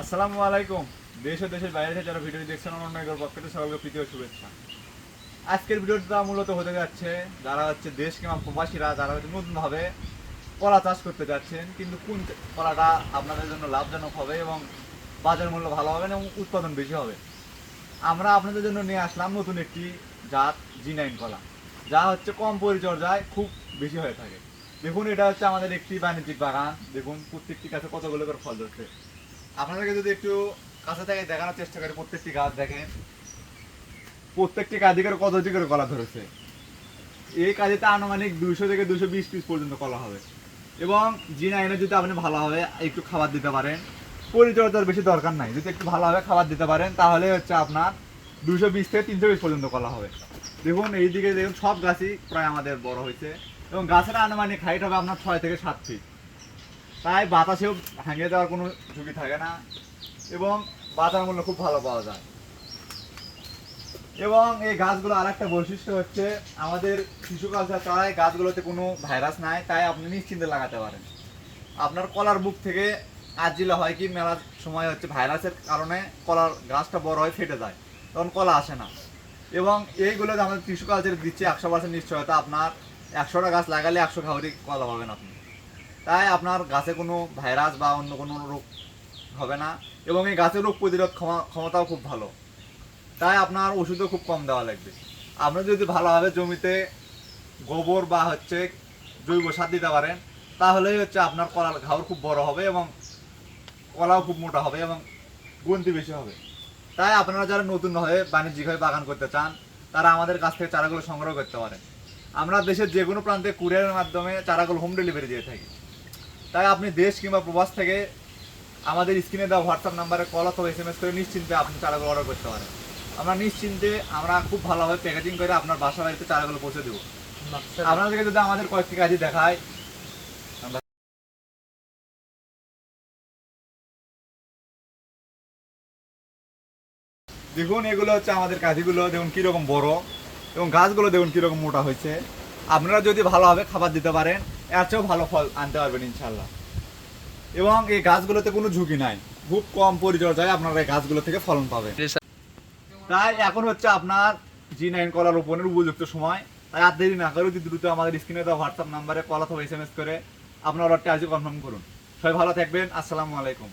আসসালামু আলাইকুম। দেশ ও দেশের বাইরে থেকে যারা ভিডিও দেখছেন একবার পক্ষ সকলকে প্রীতি ও শুভেচ্ছা। আজকের ভিডিওটা মূলত হতে যাচ্ছে, যারা হচ্ছে দেশ কিংবা প্রবাসীরা, যারা হচ্ছে নতুনভাবে কলা চাষ করতে যাচ্ছেন, কিন্তু কোন কলাটা আপনাদের জন্য লাভজনক হবে এবং বাজার মূল্য ভালো হবে এবং উৎপাদন বেশি হবে? আমরা আপনাদের জন্য নিয়ে আসলাম নতুন একটি জাত জি নাইন কলা, যা হচ্ছে কম পরিচর্যায় খুব বেশি হয়ে থাকে। দেখুন, এটা হচ্ছে আমাদের একটি বাণিজ্যিক বাগান। দেখুন, প্রত্যেকটি গাছে কতগুলো করে ফল ধরছে। আপনাদেরকে যদি একটু কাছে থেকে দেখানোর চেষ্টা করি, প্রত্যেকটি গাছ দেখেন। প্রত্যেকটি গাছে করে কতটি করে কলা ধরেছে। এই কাজেতে আনুমানিক দুইশো থেকে দুশো বিশ পিস পর্যন্ত কলা হবে। এবং জি নাইনে যদি আপনি ভালোভাবে একটু খাবার দিতে পারেন। পরিচর্যার বেশি দরকার নাই। যদি একটু ভালোভাবে খাবার দিতে পারেন, তাহলে হচ্ছে আপনার দুশো বিশ থেকে তিনশো বিশ পর্যন্ত কলা হবে। দেখুন, এইদিকে দেখুন, সব গাছই প্রায় আমাদের বড় হয়েছে। এবং গাছের আনুমানিক হাইট হবে আপনার ছয় থেকে সাত ফিট তাই বাতাসেও ভেঙে দেওয়ার কোনো ঝুঁকি থাকে না এবং বাজার মূল্য খুব ভালো পাওয়া যায়। এবং এই গাছগুলো আরেকটা বৈশিষ্ট্য হচ্ছে আমাদের শিশু কালচার চারায় গাছগুলোতে কোনো ভাইরাস নাই, তাই আপনি নিশ্চিন্তে লাগাতে পারেন। আপনার কলার বুক থেকে আজিলা হয় কি মেলার সময় হচ্ছে ভাইরাসের কারণে কলার গাছটা বড় হয় ফেটে যায়, তখন কলা আসে না। এবং এইগুলো আমাদের টিস্যু কালচার দিচ্ছে একশো পার্সেন্ট নিশ্চয়তা, আপনার একশোটা গাছ লাগালে একশো খাবারই কলা পাবেন আপনি। তাই আপনার গাছে কোনো ভাইরাস বা অন্য কোনো রোগ হবে না এবং এই গাছের রোগ প্রতিরোধ ক্ষমা- ক্ষমতাও খুব ভালো। তাই আপনার ওষুধও খুব কম দেওয়া লাগবে। আপনি যদি ভালোভাবে জমিতে গোবর বা হচ্ছে জৈব সার দিতে পারেন, তাহলেই হচ্ছে আপনার কলার ঘাওর খুব বড় হবে এবং কলাও খুব মোটা হবে এবং গুনতি বেশি হবে। তাই আপনারা যারা নতুন হয়ে বাণিজ্যিকভাবে বাগান করতে চান, তারা আমাদের কাছ থেকে চারাগুলো সংগ্রহ করতে পারেন। আমরা দেশের যে কোনো প্রান্তে কুরিয়ারের মাধ্যমে চারাগুলো হোম ডেলিভারি দিয়ে থাকি। তাই আপনি দেশ কিংবা প্রবাস থেকে আমাদের স্ক্রিনে দেওয়া হোয়াটসঅ্যাপ নাম্বারে কল অথবা এস এম এস করে নিশ্চিন্তে আপনি চারাগুলো অর্ডার করতে পারেন। আমরা নিশ্চিন্তে আমরা খুব ভালোভাবে প্যাকেজিং করে আপনার বাসা বাড়িতে চারাগুলো পৌঁছে দেবো। আপনাদেরকে যদি আমাদের কয়েকটি কাজই দেখায় দেখুন এগুলো হচ্ছে আমাদের কাঠিগুলো দেখুন কীরকম বড় এবং গাছগুলো দেখুন কীরকম মোটা হয়েছে। আপনারা যদি ভালোভাবে খাবার দিতে পারেন এর চেয়েও ভালো ফল আনতে পারবেন ইনশাল্লাহ এবং এই গাছগুলোতে কোনো ঝুঁকি নাই। খুব কম পরিচর্যায় আপনারা এই গাছগুলো থেকে ফলন পাবেন। তাই এখন হচ্ছে আপনার জি নাইন কলা রোপণের উপযুক্ত সময়। তাই আর দেরি না করে অতি দ্রুত আমাদের স্ক্রিনে দেওয়া হোয়াটসঅ্যাপ নাম্বারে কল অথবা এস এম এস করে আপনার অর্ডারটি আজই কনফার্ম করুন। সবাই ভালো থাকবেন। আসসালামু আলাইকুম।